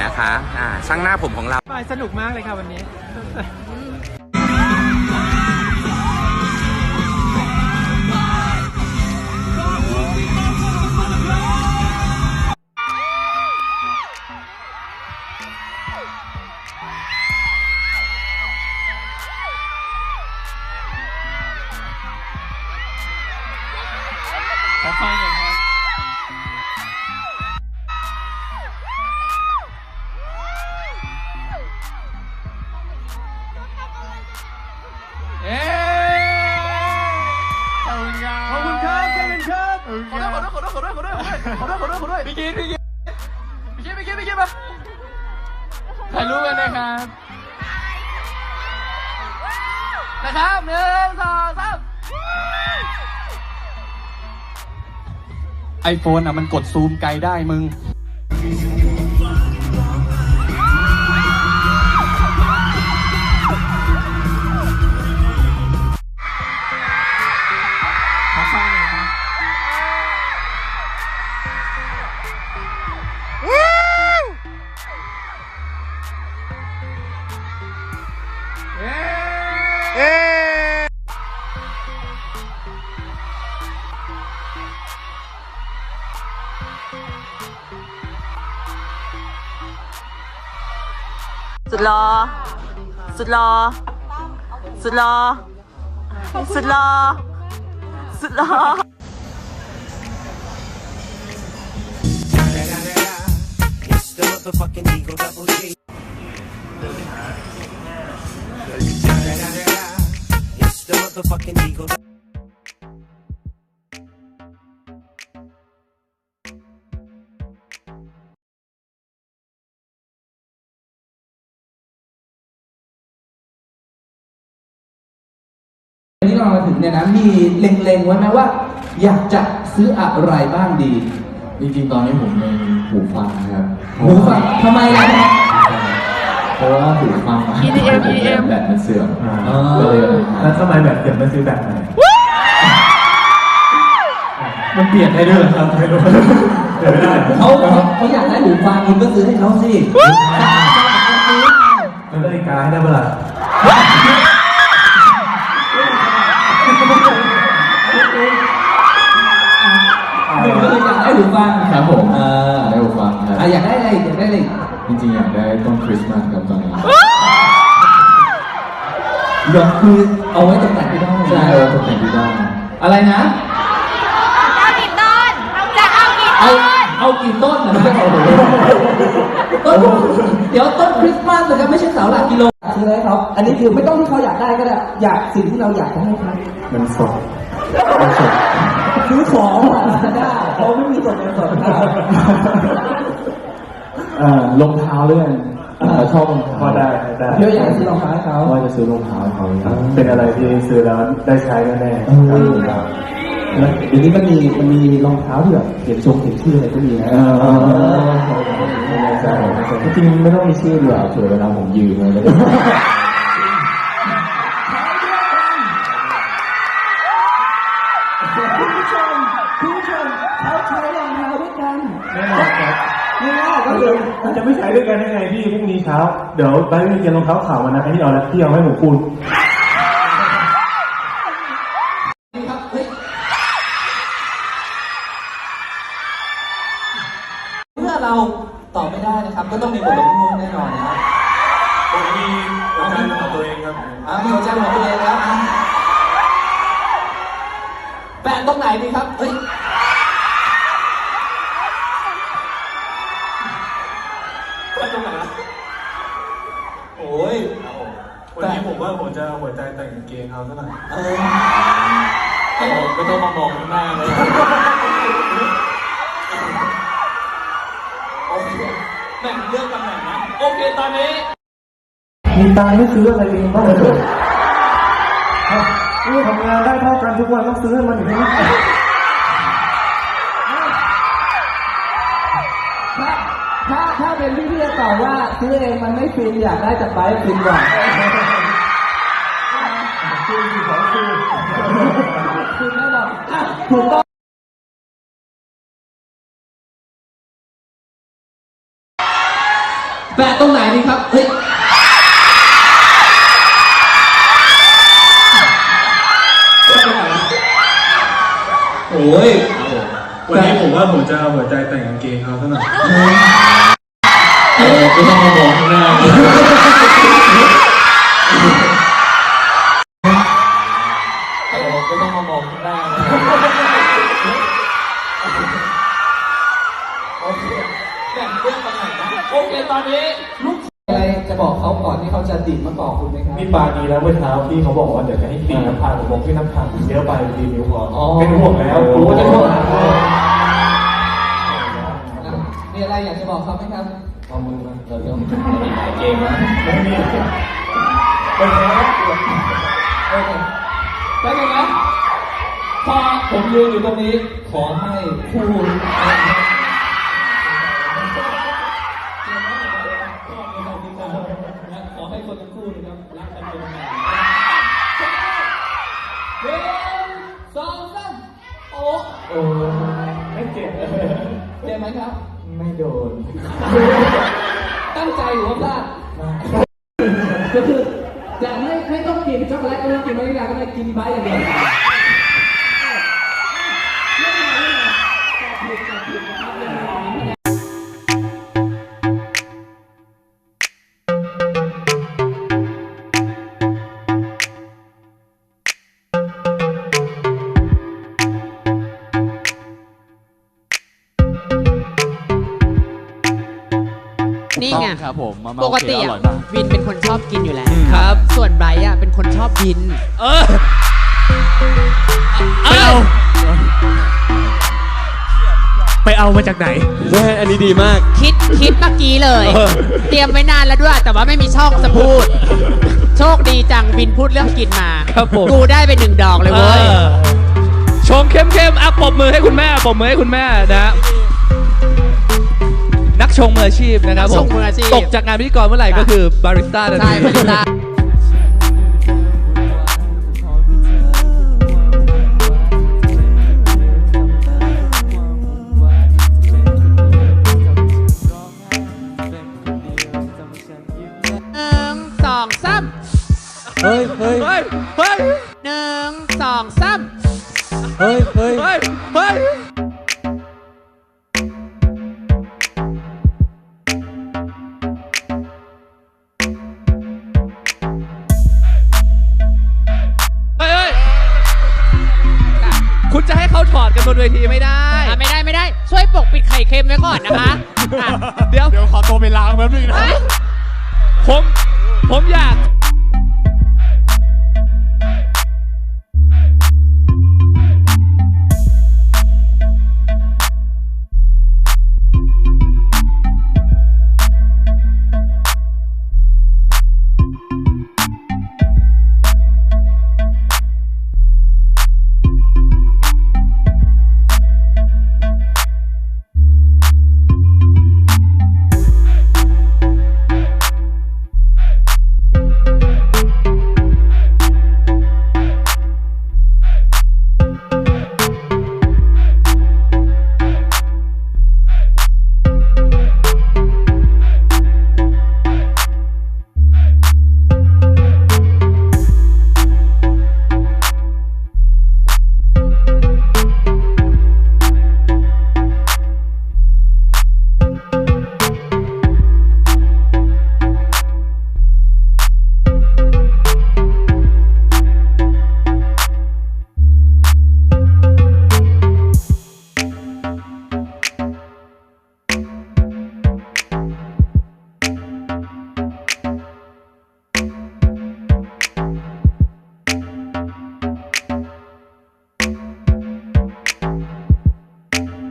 นะคะอ่าช่างหน้าผมของเรา ไปสนุกมากเลยค่ะวันนี้ ขอฟังหน่อยครับ เอ๊ขอบคุณครับขอบคุณครับขอบคุณครับขอโทษขอโทษขอโทษขอโทษขอโทษขอโทษขอโทษขอโทษพี่กินพี่กินพี่กินพี่กินพี่กินมาถ่ายรูปกันนะครับนะครับหนึ่งสองสามไอโฟนอะมันกดซูมไกลได้มึง ดรอ สุดรอ สุดรอ สุดรอ สุดรอ It's the motherfucking Eagle วันนี้เรามาถึงเนี่ยนะมีเล็งๆไว้ไหมว่า อยากจะซื้ออะไรบ้างดีจริงๆ ตอนนี้ผมมีหูฟังครับหูฟังทำไมล่ะ เพราะว่าหูฟังอะ EDM EDM แบตมันเสื่อมอ๋อก็เลยแล้วทำไมแบบเปลี่ยนไม่ซื้อแบบไหนมันเปลี่ยนได้ด้วยเหรอครับไม่รู้เปลี่ยนไม่ได้เขาเขาเขาอยากได้หูฟังคุณก็ซื้อให้เขาสิแล้วนาฬิกาให้ได้เวลา หนึ่งก็เลยอยากได้หูฟังครับผมเออได้หูฟังครับอะอยากได้อะไรอยากได้อะไรจริงๆอยากได้ต้นคริสต์มาสครับตอนนี้ยกคือเอาไว้ตกแต่งที่บ้านใช่เอาตกแต่งที่บ้านอะไรนะ เอากี่ต้นจะเอากี่เอาต้น เอากี่ต้นนะต้นเดี๋ยวต้นคริสต์มาสนะครับไม่ใช่เสาหลักกิโล ซื้ออะไรให้เขาอันนี้คือไม่ต้องที่เขาอยากได้ก็ได้ อยากสิ่งที่เราอยากจะให้เขามันสดซื้อของอะได้เขาไม่มีส่วนเป็นส่วนครับเอ่อรองเท้าด้วยกันเอ่อชอบรองเท้าพอได้ได้เดี๋ยวอยากจะซื้อรองเท้าให้เขาว่าจะซื้อรองเท้าให้เขาครับเป็นอะไรที่ซื้อแล้วได้ใช้แน่เออครับแล้วเดี๋ยวนี้มันมีมันมีรองเท้าที่แบบเขียนชงเขียนชื่ออะไรก็มีนะเออ ใช่จริงๆไม่ต้องมีชื่อด้วยเผื่อเวลาผมยืมเลยคุณผู้ชมคุณผู้ชมเขาใช้รองเท้าด้วยกันๆแน่นอนครับง่ายๆก็คืจะอมันจะไม่ใช้ด้วยกันได้ไงพี่พรุ่งนี้เช้า เดี๋ยวไปเรียนรองเท้าขาวมานะไอ้นี่เอาละพี่เอาให้หมูคูณ ต้องมีบทลงโทษแน่นอนนะครับผมมีหัวใจของตัวเองครับอ่ามีหัวใจของตัวเองแล้วอะแปะตรงไหนดีครับเฮ้ยตรงไหนนะโอ้ยวันนี้ผมว่าผมจะหัวใจแต่งกางเกงเขาซะหน่อยเออไม่ต้องมามองข้างหน้าเลย เรื่องตำแหน่งนะโอเคตอนนี้มีตังค์ไม่ซื้ออะไรเองบ้างเลยนี่ทำงานได้เท่ากันทุกวันต้องซื้อให้มันอย่างนี้ถ้าถ้าถ้าเป็นพี่พี่จะตอบว่าซื้อเองมันไม่ฟินอยากได้จากไบค์ฟินกว่าฟินแน่นอนอะถูกต้อง แปะตรงไหนดีครับ เฮ้ยโอ้ยวันนี้ผมว่าผมจะเอาหัวใจแต่งกางเกงเขาซะหน่อยเออไม่ต้องมามองข้างหน้า โอเคตอนนี้ลูกอะไรจะบอกเขาก่อนที่เขาจะดิ่งมาบอกคุณไหมครับมีปาดีแล้วเมื่อเช้าพี่เขาบอกว่าเดี๋ยวจะให้ปีน้ำพาผมบอกพี่น้ำพาเยอะไปดีนิ้วพออ๋อเป็นห่วงแล้วรู้ว่าจะห่วงแล้วมีอะไรอยากจะบอกเขาไหมครับเอามือมาเราต้องมีหลายเกมนะไม่มีโอเคได้ไหมนะพอผมยืนอยู่ตรงนี้ขอให้คู่ โอ้ไม่เจ็บเจ็บไหมครับ ไม่โดน ตั้งใจหรือว่าพลาดก็คือจะไม่ไม่ต้องกินช็อกโกแลตก็ไม่ต้องกินวานิลาก็ได้กินไบต์อย่างเดียว ครับผมมาม่าปโอกเคติออะร่อยมาก วินเป็นคนชอบกินอยู่แล้ว ครับ ส่วนไบร์ทอะเป็นคนชอบบิน เออไปเอาไปเอามาจากไหนอันนี้ดีมาก คิดคิดเมื่อกี้เลย เออ เตรียมไว้นานแล้วด้วย แต่ว่าไม่มีช่องจะพูด โชคดีจังวินพูดเรื่องกินมาครับผม กูได้ไปหนึ่งดอกเลยเว้ยออชงเข้มเข้มๆอะปรบมือให้คุณแม่ปรบมือให้คุณแม่นะนัก ชงมืออาชีพนะครับนักผชมงมืออาชีพ ตกจากงานพิธีกรเมื่อไหร่ก็คือบาริสต้าทันใช่ทีพายุตาหนึ่งสองสาม เฮ้ยเฮ้ย เฮ้ย คุณจะให้เขาถอดกันบนเวทีไม่ได้ อะไม่ได้ไม่ได้ ช่วยปกปิดไข่เค็มไว้ก่อนนะคะอะ เดี๋ยว เดี๋ยวขอตัวไปล้างแป๊บนึงนะ ผม ผมอยาก